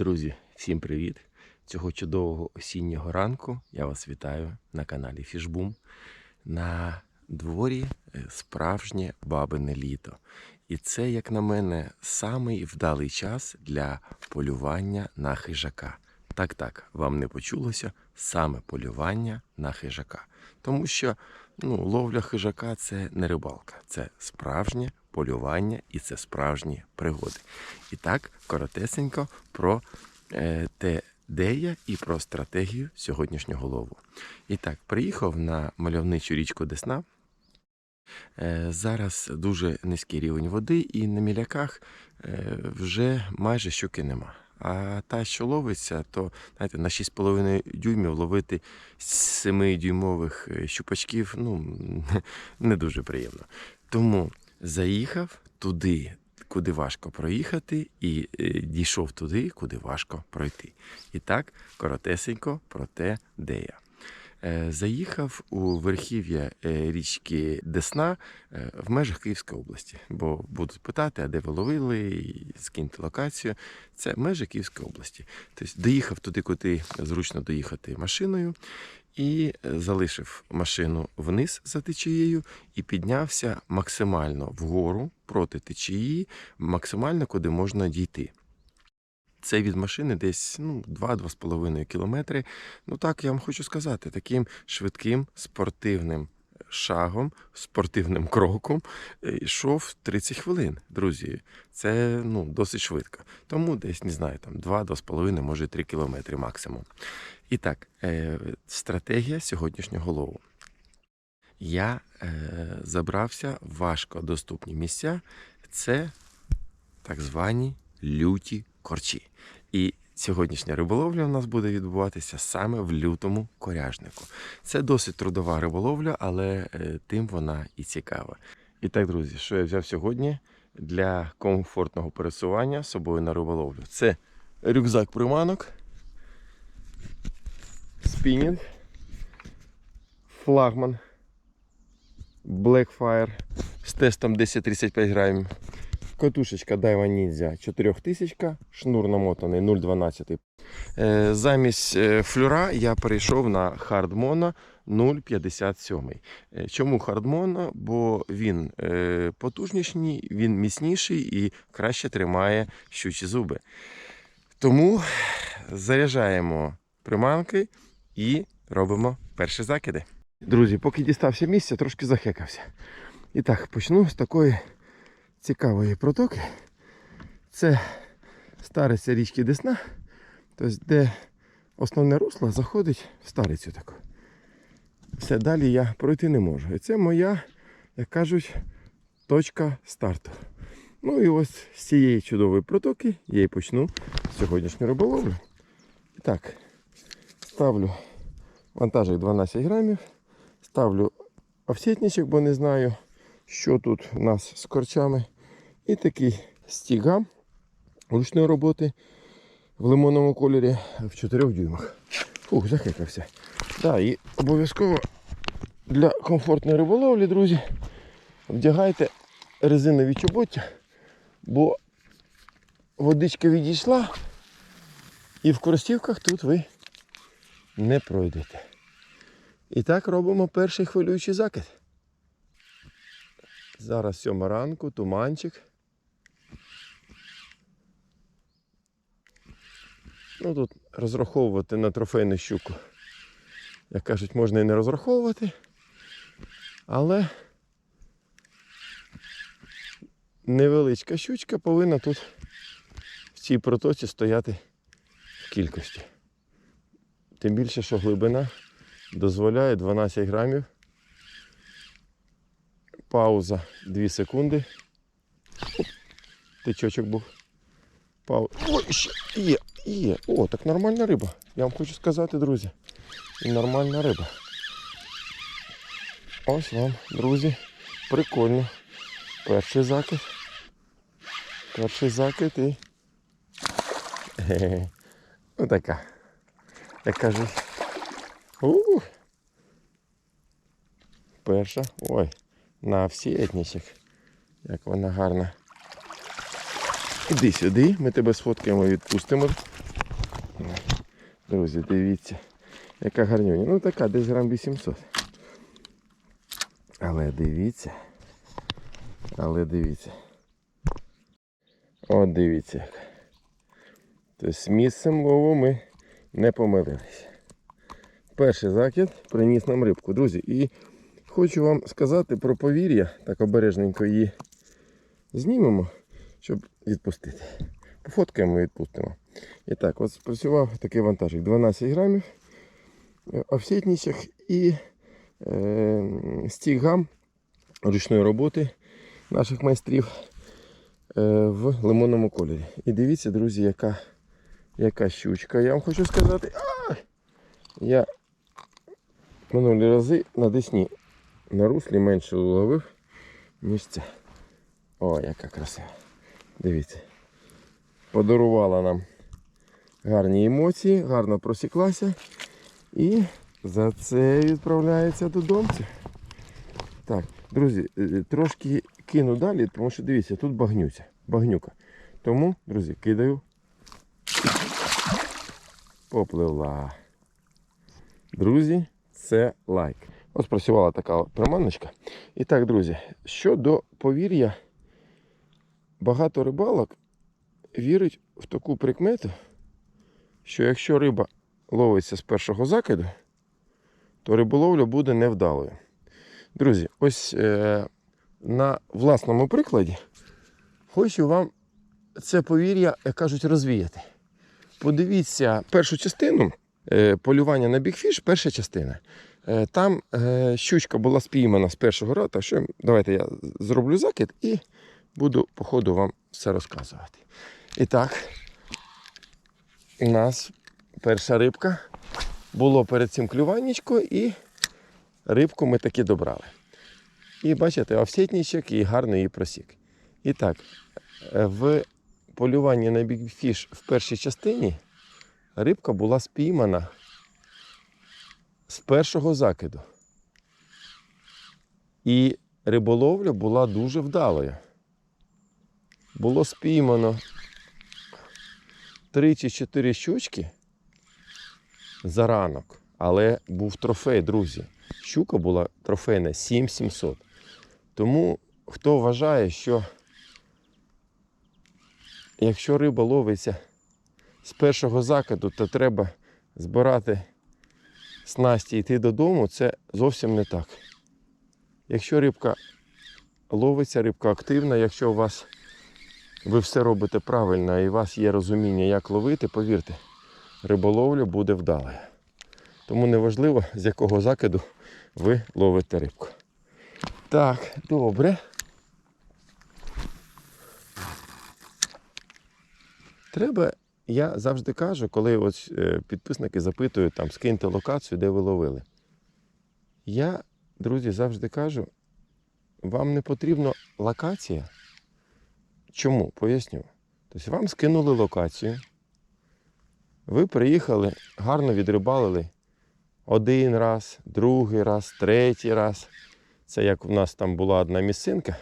Друзі, всім привіт! Цього чудового осіннього ранку я вас вітаю на каналі Фішбум. На дворі е, справжнє бабине літо. І це, як на мене, самий вдалий час для полювання на хижака. Так, так, вам не почулося саме полювання на хижака. Тому що ну, ловля хижака це не рибалка, це справжнє полювання і це справжні пригоди. І так, коротесенько про е, те, де я і про стратегію сьогоднішнього лову. І так, приїхав на мальовничу річку Десна. Е, Зараз дуже низький рівень води, і на міляках е, вже майже щуки нема. А та, що ловиться, то знаєте, на 6,5 дюймів ловити 7-дюймових е, щупачків ну, не дуже приємно. Тому заїхав туди, куди важко проїхати, і е, дійшов туди, куди важко пройти. І так, коротесенько про те, де я. Е, Заїхав у верхів'я е, річки Десна е, в межах Київської області, бо будуть питати, а де ви ловили, скиньте локацію. Це межі Київської області. Тобто доїхав туди, куди зручно доїхати машиною, і залишив машину вниз за течією і піднявся максимально вгору проти течії, максимально куди можна дійти. Це від машини десь ну, 2-2,5 кілометри. Ну так, я вам хочу сказати, таким швидким спортивним шагом, спортивним кроком е, йшов 30 хвилин, друзі. Це ну, досить швидко. Тому десь, не знаю, там 2-2,5, може 3 кілометри максимум. І так, е, стратегія сьогоднішнього лову. Я е, забрався в важкодоступні місця. Це так звані люті корчі. І сьогоднішня риболовля у нас буде відбуватися саме в лютому коряжнику. Це досить трудова риболовля, але е, тим вона і цікава. І так, друзі, що я взяв сьогодні для комфортного пересування з собою на риболовлю? Це рюкзак приманок, спінінг, флагман, Blackfire з тестом 10-35 грамів. Катушечка Daiwa Ninja 4000, шнур намотаний 0,12. Е, Замість е, флюра я перейшов на хардмона 0,57. Е, Чому хардмона? Бо він потужніший, він міцніший і краще тримає щучі зуби. Тому заряджаємо приманки і робимо перші закиди. Друзі, поки дістався місця, трошки захекався. І так, почну з такої цікавої протоки. Це стариця річки Десна, тобто де основне русло заходить в старицю таку. Все, далі я пройти не можу. І це моя, як кажуть, точка старту. Ну і ось з цієї чудової протоки я і почну сьогоднішню риболовлю. І так, ставлю вантажик 12 грамів, ставлю офсетничок, бо не знаю, що тут у нас з корчами. І такий стігам ручної роботи в лимонному кольорі в 4 дюймах. Фух, захекався. Да, і обов'язково для комфортної риболовлі, друзі, вдягайте резинові чоботя, бо водичка відійшла, і в кросівках тут ви не пройдете. І так робимо перший хвилюючий закид. Зараз сьома ранку, туманчик. Ну тут розраховувати на трофейну щуку. Як кажуть, можна і не розраховувати. Але невеличка щучка повинна тут в цій протоці стояти в кількості. Тим більше, що глибина дозволяє 12 грамів. Пауза 2 секунди. Тичочок був. Пауза. Ой, ще є, є. О, так нормальна риба. Я вам хочу сказати, друзі. Нормальна риба. Ось вам, друзі, прикольно. Перший закид. Перший закид і. Ге-ге. Ну така. Як кажуть. Ух. Перша. Ой, на всі етнічок. Як вона гарна. Іди сюди, ми тебе сфоткаємо, відпустимо Друзі, дивіться, яка гарнюня. Ну така, десь грам 800. Але дивіться. Але дивіться. От дивіться як. Тобто місцем лову ми не помилилися. Перший закид приніс нам рибку. Друзі, і хочу вам сказати про повір'я, так обережненько її знімемо, щоб відпустити. Пофоткаємо і відпустимо. І так, от спрацював такий вантажик 12 грамів е, і е, стігам ручної роботи наших майстрів е, в лимонному кольорі. І дивіться, друзі, яка, яка щучка. Я вам хочу сказати. А! Я минулі рази на Десні на руслі менше ловив, це. О, яка красива. Дивіться. Подарувала нам гарні емоції, гарно просіклася. І за це відправляється додому. Так, друзі, е, трошки кину далі, тому що дивіться, тут багнюся, багнюка. Тому, друзі, кидаю. Попливла. Друзі, це лайк. Ось працювала така приманочка. І так, друзі, щодо повір'я, багато рибалок вірить в таку прикмету, що якщо риба ловиться з першого закиду, то риболовля буде невдалою. Друзі, ось е, на власному прикладі хочу вам це повір'я, як кажуть, розвіяти. Подивіться першу частину е, полювання на бікфіш, перша частина. Е, там е, щучка була спіймана з першого. Так що давайте я зроблю закид і буду по ходу вам все розказувати. І так, у нас перша рибка. Було перед цим клюваннячко і рибку ми таки добрали. І бачите, овсетничок і гарно її просік. І так, е, в полюванні на бігфіш в першій частині рибка була спіймана з першого закиду. І риболовля була дуже вдалою. Було спіймано 3 чи 4 щучки за ранок, але був трофей, друзі. Щука була трофейна 7700. Тому хто вважає, що якщо риба ловиться з першого закиду, то треба збирати снасті йти додому, це зовсім не так. Якщо рибка ловиться, рибка активна, якщо у вас ви все робите правильно і у вас є розуміння, як ловити, повірте, риболовля буде вдалою. Тому неважливо, з якого закиду ви ловите рибку. Так, добре. Треба, я завжди кажу, коли ось е, підписники запитують, там, скиньте локацію, де ви ловили. Я, друзі, завжди кажу, вам не потрібна локація. Чому? Поясню. Тобто вам скинули локацію. Ви приїхали, гарно відрибалили один раз, другий раз, третій раз. Це як у нас там була одна місцинка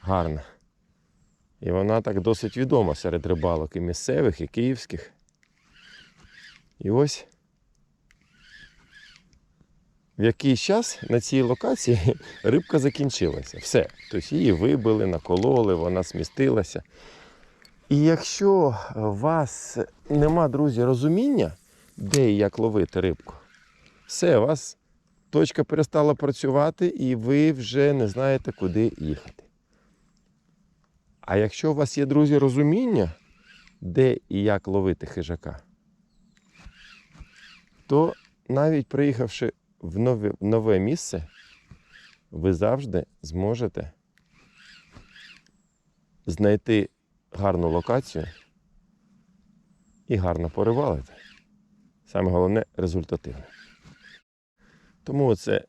гарна. І вона так досить відома серед рибалок і місцевих, і київських. І ось в якийсь час на цій локації рибка закінчилася. Все. Тобто її вибили, накололи, вона смістилася. І якщо у вас нема, друзі, розуміння, де і як ловити рибку, все, у вас точка перестала працювати і ви вже не знаєте, куди їхати. А якщо у вас є, друзі, розуміння, де і як ловити хижака, то навіть приїхавши в нове, нове місце, ви завжди зможете знайти гарну локацію і гарно поривалити. Саме головне результативно. Тому це,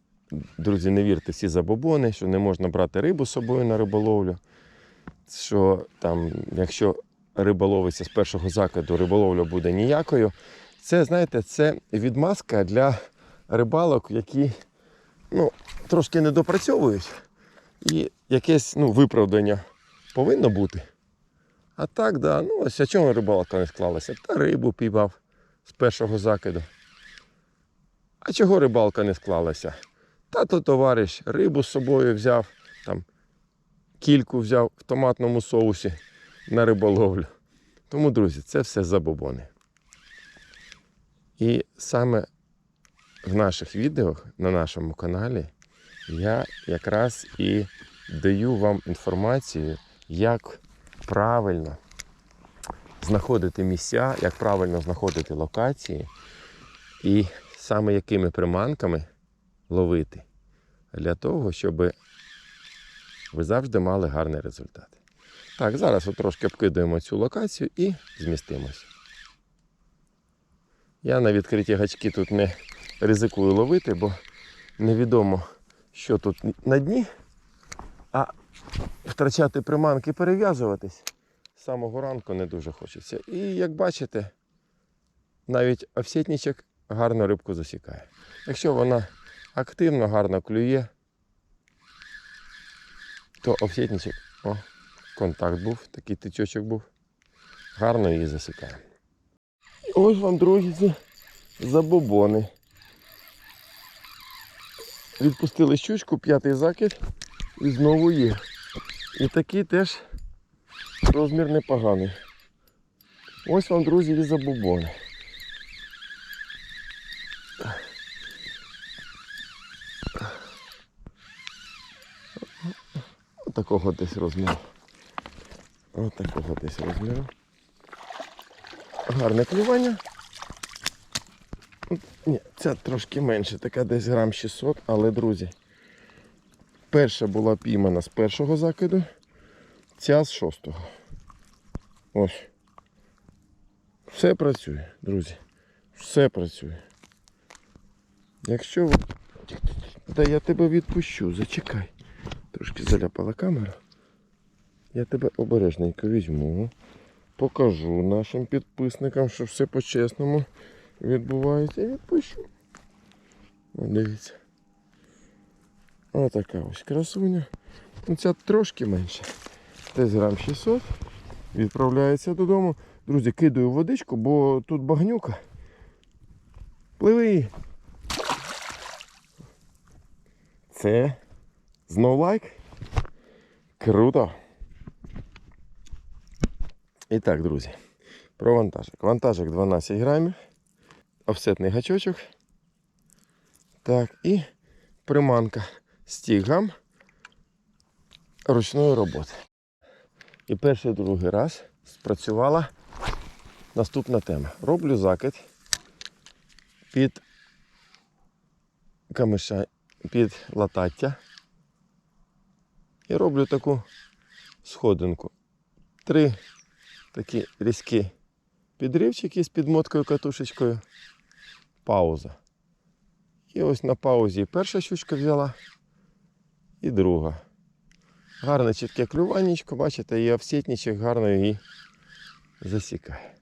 друзі, не вірте всі забобони, що не можна брати рибу з собою на риболовлю. Що там, якщо риба ловиться з першого закиду, риболовля буде ніякою. Це, знаєте, це відмазка для рибалок, які ну, трошки не допрацьовують. І якесь ну, виправдання повинно бути. А так, да, ну ось а чому рибалка не склалася? Та рибу піймав з першого закиду. А чого рибалка не склалася? Та то товариш рибу з собою взяв, там кільку взяв в томатному соусі на риболовлю. Тому, друзі, це все забобони. І саме в наших відео на нашому каналі я якраз і даю вам інформацію, як правильно знаходити місця, як правильно знаходити локації і саме якими приманками ловити для того, щоб ви завжди мали гарний результат. Так, зараз от трошки обкидаємо цю локацію і змістимося. Я на відкриті гачки тут не ризикую ловити, бо невідомо, що тут на дні, а втрачати приманки перев'язуватись з самого ранку не дуже хочеться. І як бачите, навіть овсетничок гарно рибку засікає. Якщо вона активно, гарно клює, то овсетничок, о, контакт був, такий тичочок був, гарно її засікає. Ось вам, друзі, забобони. Відпустили щучку, п'ятий закид і знову є. І такий теж розмір непоганий. Ось вам, друзі, і забобони. Отакого десь розміру. Отакого десь розміру. Гарне клювання. Ні, ця трошки менше, така десь грам 600, але, друзі, перша була піймана з першого закиду, ця з шостого. Ось. Все працює, друзі. Все працює. Якщо. Та я тебе відпущу, зачекай. Трошки заляпала камера. Я тебе обережненько візьму. Покажу нашим підписникам, що все по-чесному відбувається і відпущу. Дивіться. Отака ось красуня. Ну, ця трошки менше. Десь грам 600. Відправляється додому. Друзі, кидаю водичку, бо тут багнюка. Пливи. Це знов лайк. Круто. І так, друзі, про вантажик. Вантажик 12 грамів, офсетний гачочок. Так, і приманка стігам ручної роботи. І перший другий раз спрацювала наступна тема. Роблю закид під камиша, під латаття. І роблю таку сходинку. Три такі різкі підривчики з підмоткою катушечкою. Пауза. І ось на паузі перша щучка взяла і друга. Гарне чітке клюваннячко, бачите, і овсетничок гарно її засікає.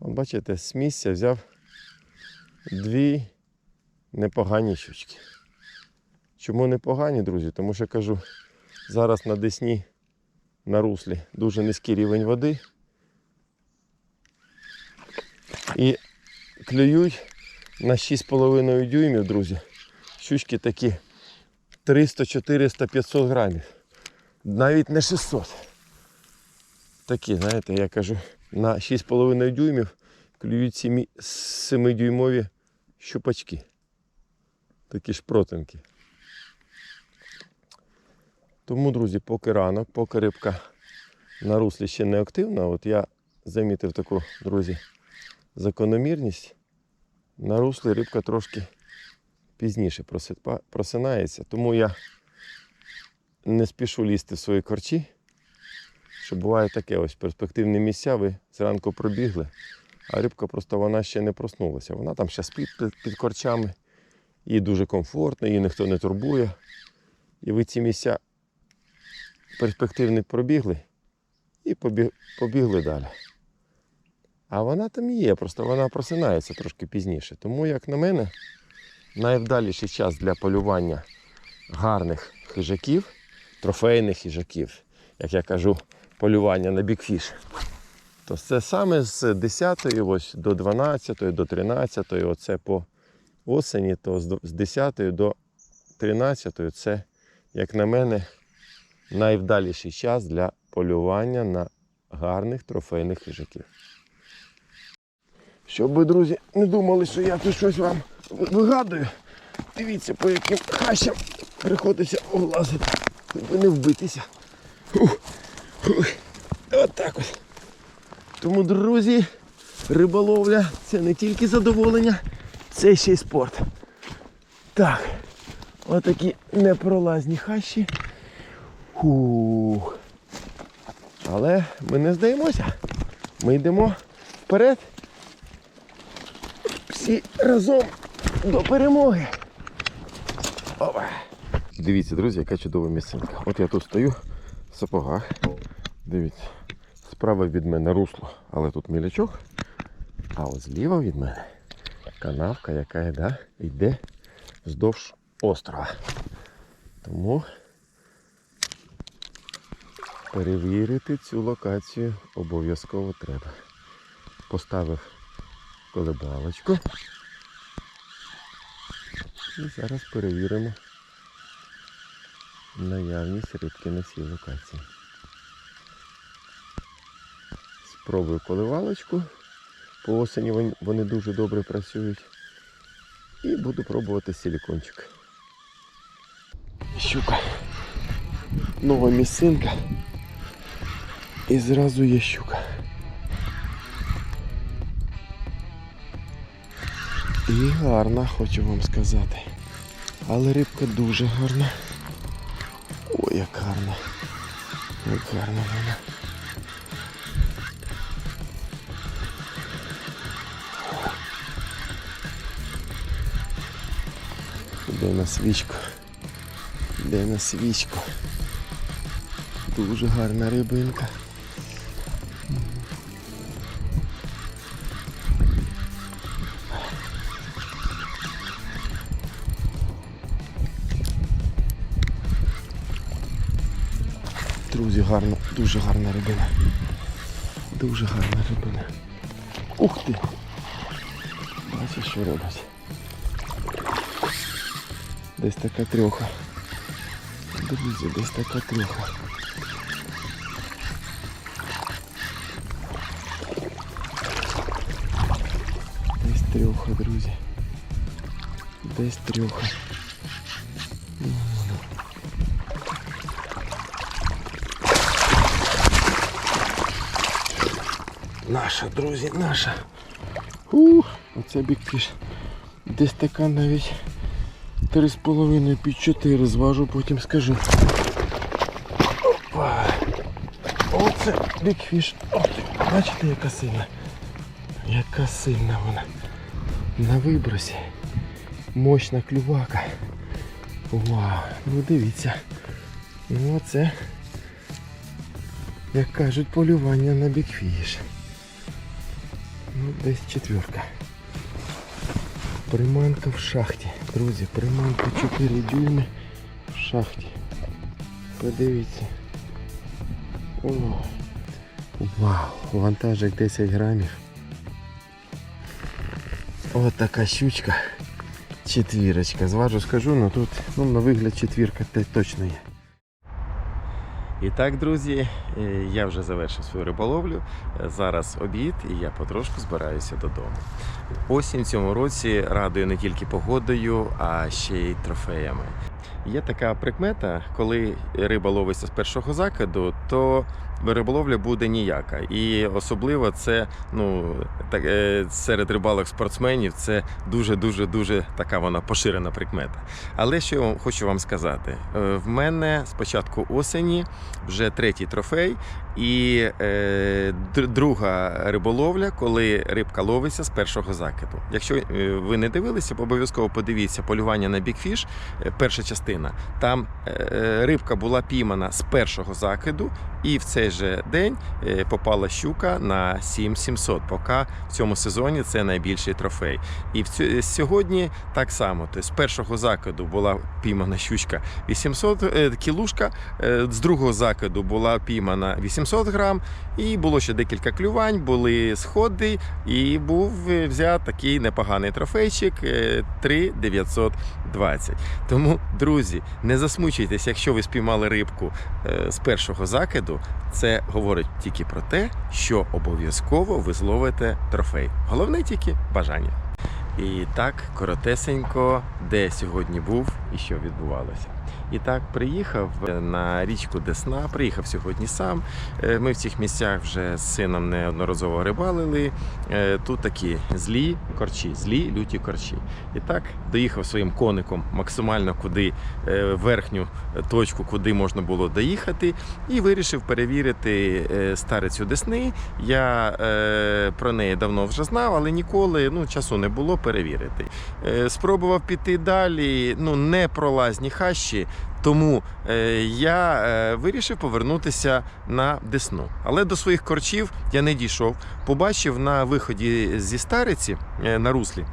Бачите, з місця взяв дві непогані щучки. Чому непогані, друзі? Тому що кажу, зараз на Десні на руслі дуже низький рівень води. І клюють на 6,5 дюймів, друзі. Щучки такі 300, 400, 500 грамів. Навіть не 600. Такі, знаєте, я кажу, на 6,5 дюймів клюють 7-дюймові щупачки. Такі шпротинки. Тому, друзі, поки ранок, поки рибка на руслі ще не активна, от я замітив таку, друзі, закономірність. На руслі рибка трошки пізніше просинається, тому я не спішу лізти в свої корчі. Що буває таке, ось перспективні місця, ви зранку пробігли, а рибка просто вона ще не проснулася. Вона там ще спить під, під корчами, їй дуже комфортно, її ніхто не турбує. І ви ці місця перспективні пробігли і побіг, побігли далі. А вона там є, просто вона просинається трошки пізніше. Тому, як на мене, найвдаліший час для полювання гарних хижаків, трофейних хижаків, як я кажу, полювання на бікфіш. То це саме з 10 ось до 12, до 13, оце по осені, то з з 10 до 13 це, як на мене, найвдаліший час для полювання на гарних трофейних хижаків. Щоб ви, друзі, не думали, що я тут щось вам вигадую. Дивіться, по яким хащам приходиться облазити, щоб не вбитися. Ух, ух. От так ось. Тому, друзі, риболовля це не тільки задоволення, це ще й спорт. Так, отакі непролазні хащі. Фух. Але ми не здаємося. Ми йдемо вперед. Всі разом до перемоги. Опа. Дивіться, друзі, яка чудова місцинка. От я тут стою в сапогах. Дивіться. Справа від мене русло, але тут мілячок. А от зліва від мене канавка, яка йде, йде вздовж острова. Тому перевірити цю локацію обов'язково треба. Поставив колебалочку. І зараз перевіримо наявність рибки на цій локації. Спробую коливалочку. По осені вони дуже добре працюють. І буду пробувати силікончик. Щука. Нова місцинка. І зразу є щука. І гарна, хочу вам сказати. Але рибка дуже гарна. Ой, як гарна. Як гарна вона. Де на свічку? Де на свічку? Дуже гарна рибинка. Друзі, гарна, дуже гарна рибина. Дуже гарна рибина. Ух ти! Бачиш, що робить. Десь така трьоха. Друзі, десь така трьоха. Десь трьоха, друзі. Десь трьоха. Наша, друзі, наша. Ух, оце бікфіш. Десь така навіть 3,5 під 4 зважу, потім скажу. Опа. Оце бікфіш. Бачите, яка сильна. Яка сильна вона. На вибросі. Мощна клювака. Вау, ну дивіться. Ну оце, як кажуть, полювання на бікфіш. Ну, десь четверка. Приманка в шахті. Друзі, приманка 4 дюйми в шахті. Подивіться. О. Вау, вантажик 10 грамів. Ось така щучка. Четвірочка. Зважу скажу, але тут ну, на вигляд четвірка точно є. І так, друзі, е, я вже завершив свою риболовлю. Е, Зараз обід і я потрошку збираюся додому. Осінь в цьому році радує не тільки погодою, а ще й трофеями. Є така прикмета, коли риба ловиться з першого закиду, то риболовля буде ніяка. І особливо це ну, так, е, серед рибалок спортсменів це дуже дуже дуже така вона поширена прикмета. Але що я хочу вам сказати, Е, в мене з початку осені вже третій трофей, і е, друга риболовля, коли рибка ловиться з першого закиду. Якщо е, ви не дивилися, обов'язково подивіться полювання на бікфіш. Перша частина. Там е, рибка була піймана з першого закиду, і в цей же день е, попала щука на 7700. Поки в цьому сезоні це найбільший трофей. І в цю, сьогодні так само. Тобто з першого закиду була піймана щучка 800 е, кілушка, е, з другого закиду була піймана 800 грам, і було ще декілька клювань, були сходи, і був е, взят такий непоганий трофейчик е, 3920. Тому, друзі, не засмучуйтесь, якщо ви спіймали рибку е, з першого закиду. Це говорить тільки про те, що обов'язково ви зловите трофей. Головне тільки бажання. І так, коротесенько, де сьогодні був і що відбувалося. І так, приїхав на річку Десна, приїхав сьогодні сам. Е, Ми в цих місцях вже з сином неодноразово рибалили. Е, Тут такі злі корчі, злі люті корчі. І так доїхав своїм коником максимально куди е, верхню точку, куди можна було доїхати, і вирішив перевірити старицю Десни. Я про неї давно вже знав, але ніколи ну, часу не було перевірити. Спробував піти далі, ну не пролазні хащі. Тому е, я е, вирішив повернутися на Десну. Але до своїх корчів я не дійшов. Побачив на виході зі стариці е, на руслі.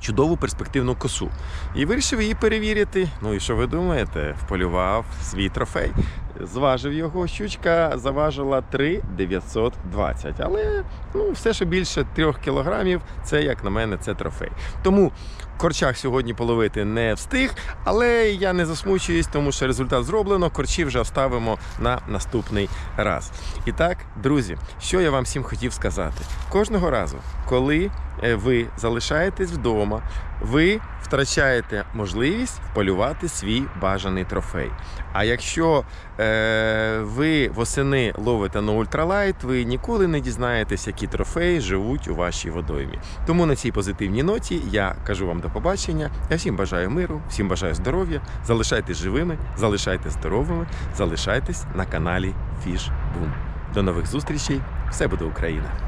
Чудову перспективну косу. І вирішив її перевірити. Ну і що ви думаєте? Вполював свій трофей. Зважив його, щучка заважила 3,920. Але ну, все, що більше 3 кілограмів, це, як на мене, це трофей. Тому корчах сьогодні половити не встиг, але я не засмучуюсь, тому що результат зроблено. Корчі вже оставимо на наступний раз. І так, друзі, що я вам всім хотів сказати? Кожного разу, коли е, ви залишаєтесь вдома, ви втрачаєте можливість вполювати свій бажаний трофей. А якщо е, ви восени ловите на ультралайт, ви ніколи не дізнаєтесь, які трофеї живуть у вашій водоймі. Тому на цій позитивній ноті я кажу вам до побачення. Я всім бажаю миру, всім бажаю здоров'я. Залишайтесь живими, залишайтесь здоровими, залишайтесь на каналі Фіш Бум. До нових зустрічей! Все буде Україна!